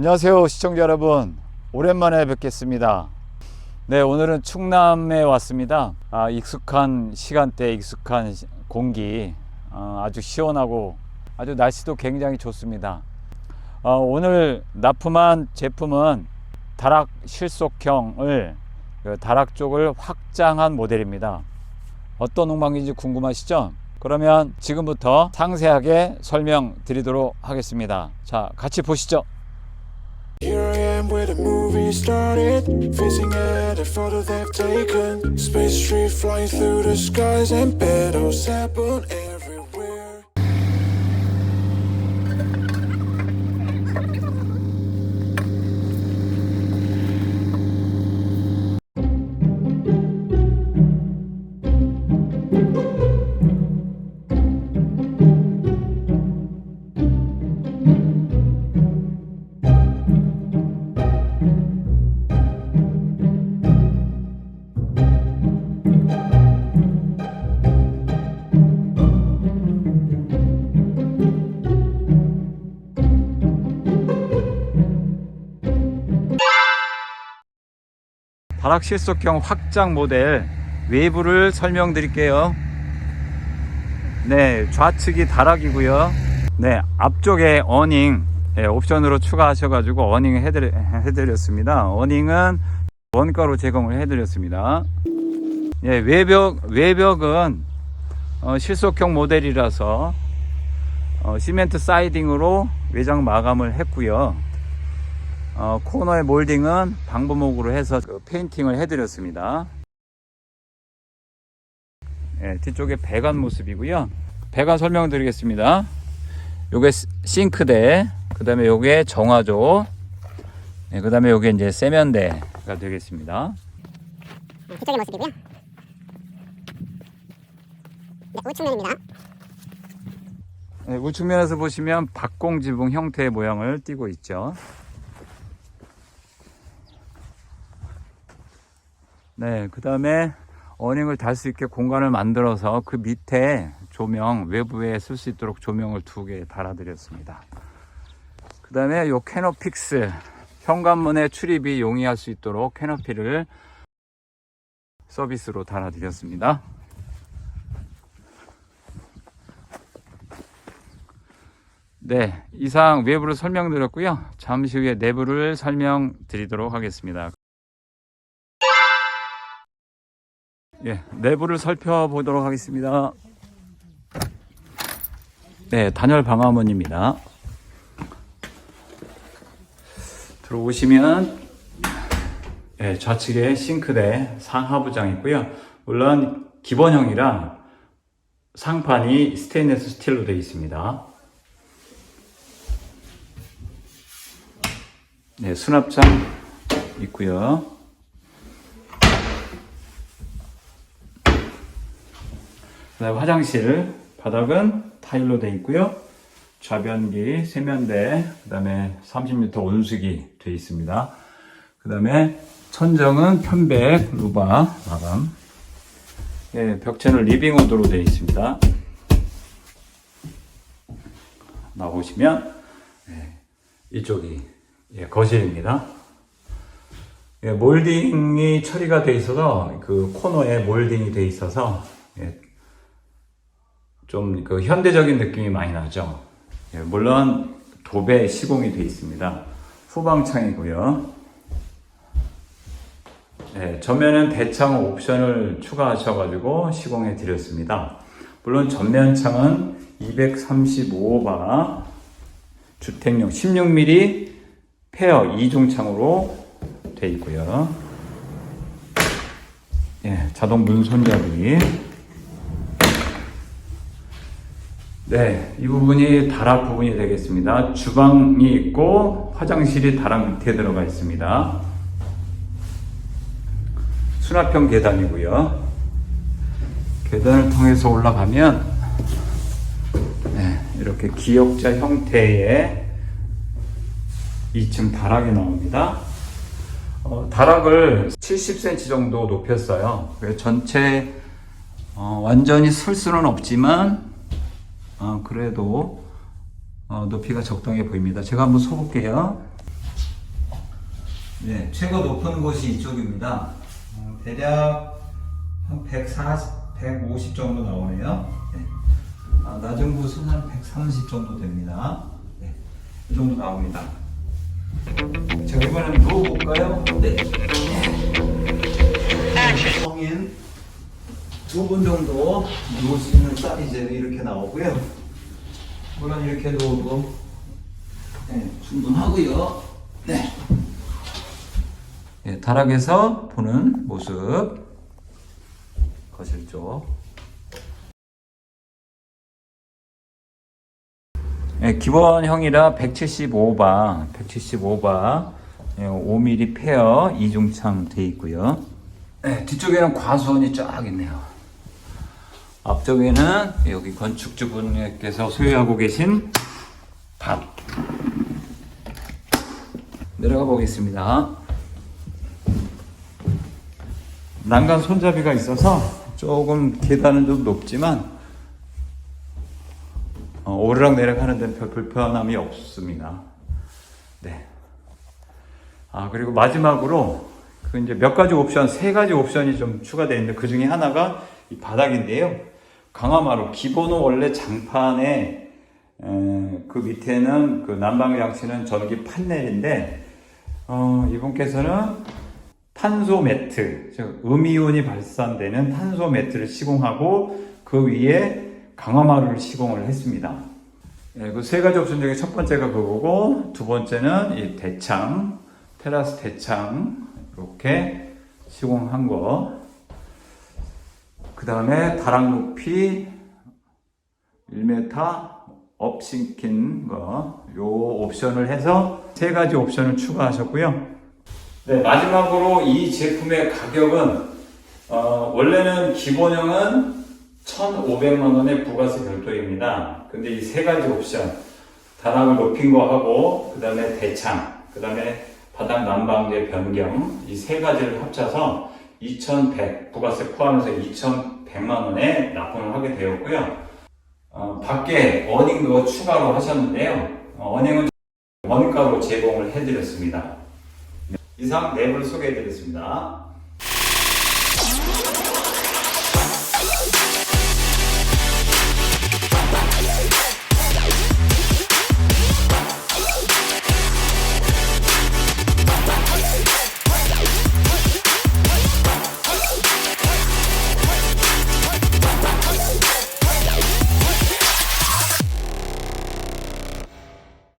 안녕하세요 시청자 여러분. 오랜만에 뵙겠습니다. 네 오늘은 충남에 왔습니다. 아, 익숙한 시간대 익숙한 시- 공기 어, 아주 시원하고 아주 날씨도 굉장히 좋습니다. 어, 오늘 납품한 제품은 다락 실속형을 그 다락 쪽을 확장한 모델입니다. 어떤 농방인지 궁금하시죠? 그러면 지금부터 상세하게 설명드리도록 하겠습니다. 자 같이 보시죠 where the movie started, facing at a photo they've taken. Space tree flying through the skies and petals happen 다락 실속형 확장 모델 외부를 설명드릴게요. 네, 좌측이 다락이고요. 네, 앞쪽에 어닝 예, 옵션으로 추가하셔가지고 어닝 해드리, 해드렸습니다. 어닝은 원가로 제공을 해드렸습니다. 예, 외벽 외벽은 어, 실속형 모델이라서 어, 시멘트 사이딩으로 외장 마감을 했고요. 어, 코너의 몰딩은 방부목으로 해서 그 페인팅을 해드렸습니다. 예, 뒤쪽에 배관 모습이고요. 배관 설명드리겠습니다. 요게 시- 싱크대, 그 다음에 요게 정화조, 예, 그 다음에 요게 이제 세면대가 되겠습니다. 뒤쪽의 모습이고요. 네, 우측면입니다. 예, 우측면에서 보시면 박공지붕 형태의 모양을 띠고 있죠. 네, 그 다음에 어닝을 달 수 있게 공간을 만들어서 그 밑에 조명, 외부에 쓸 수 있도록 조명을 두 개 달아드렸습니다. 그 다음에 요 캐노픽스, 현관문에 출입이 용이할 수 있도록 캐노피를 서비스로 달아드렸습니다. 네, 이상 외부를 설명드렸고요. 잠시 후에 내부를 설명드리도록 하겠습니다. 예, 내부를 살펴보도록 하겠습니다. 네, 단열 방화문입니다. 들어오시면 예, 좌측에 싱크대 상하부장 있고요. 물론 기본형이라 상판이 스테인리스 스틸로 되어 있습니다. 네, 수납장 있고요. 그다음 화장실 바닥은 타일로 되어 있고요. 좌변기, 세면대, 그다음에 30m 온수기 되어 있습니다. 그다음에 천정은 편백 루바 마감. 예, 벽체는 리빙우드로 되어 있습니다. 나오시면 예, 이쪽이 예, 거실입니다. 예, 몰딩이 처리가 돼 있어서 그 코너에 몰딩이 돼 있어서 예, 좀 그 현대적인 느낌이 많이 나죠. 예, 물론 도배 시공이 돼 있습니다. 후방창이고요. 예, 전면은 대창 옵션을 추가하셔가지고 시공해 드렸습니다. 물론 전면창은 235바 주택용 16mm 페어 이중창으로 되어 있고요. 예, 자동 문 손잡이. 네, 이 부분이 다락 부분이 되겠습니다. 주방이 있고 화장실이 다락 밑에 들어가 있습니다. 수납형 계단이고요. 계단을 통해서 올라가면 네, 이렇게 기역자 형태의 2층 다락이 나옵니다. 어, 다락을 70cm 정도 높였어요. 전체 어, 완전히 쓸 수는 없지만 어, 그래도 어, 높이가 적당해 보입니다. 제가 한번 서볼게요. 네, 최고 높은 곳이 이쪽입니다. 어, 대략 한 140, 150 정도 나오네요. 네. 아, 낮은 곳은 한 130 정도 됩니다. 네, 이 정도 나옵니다. 자, 이번엔 누워볼까요? 네. 성인 두 분 정도 누울 수 있는 사이즈로 이렇게 나오고요. 물론 이렇게 누워도 네, 충분하고요. 네. 네, 다락에서 보는 모습 거실 쪽. 네, 기본형이라 175바, 175바, 5mm 페어 이중창 돼 있고요. 네, 뒤쪽에는 과수원이 쫙 있네요. 앞쪽에는 여기 건축주분께서 소유하고 계신 밭. 내려가 보겠습니다. 난간 손잡이가 있어서 조금 계단은 좀 높지만 어, 오르락 내리락 하는 데는 별 불편함이 없습니다. 네. 아, 그리고 마지막으로 그 이제 몇 가지 옵션, 세 가지 옵션이 좀 추가되어 있는데 그 중에 하나가 이 바닥인데요. 강화마루 기본은 원래 장판에 에, 그 밑에는 그 난방 장치는 전기 판넬인데 어, 이분께서는 탄소 매트, 즉 음이온이 발산되는 탄소 매트를 시공하고 그 위에 강화마루를 시공을 했습니다. 예, 그세 가지 옵션 중에 첫 번째가 그거고 두 번째는 이 대창, 테라스 대창 이렇게 시공한 거. 그 다음에 다락 높이 1m 업싱킨 거, 요 옵션을 해서 세 가지 옵션을 추가하셨고요. 네, 마지막으로 이 제품의 가격은 어, 원래는 기본형은 1,500만 원의 부가세 별도입니다. 근데 이 세 가지 옵션, 다락을 높인 거 하고, 그 다음에 대창, 그 다음에 바닥 난방재 변경, 이 세 가지를 합쳐서 2,100, 부가세 포함해서 2,100만 원에 납품을 하게 되었고요. 어, 밖에 어닝도 추가로 하셨는데요. 어, 어닝은 원가로 제공을 해드렸습니다. 이상 랩을 소개해드렸습니다.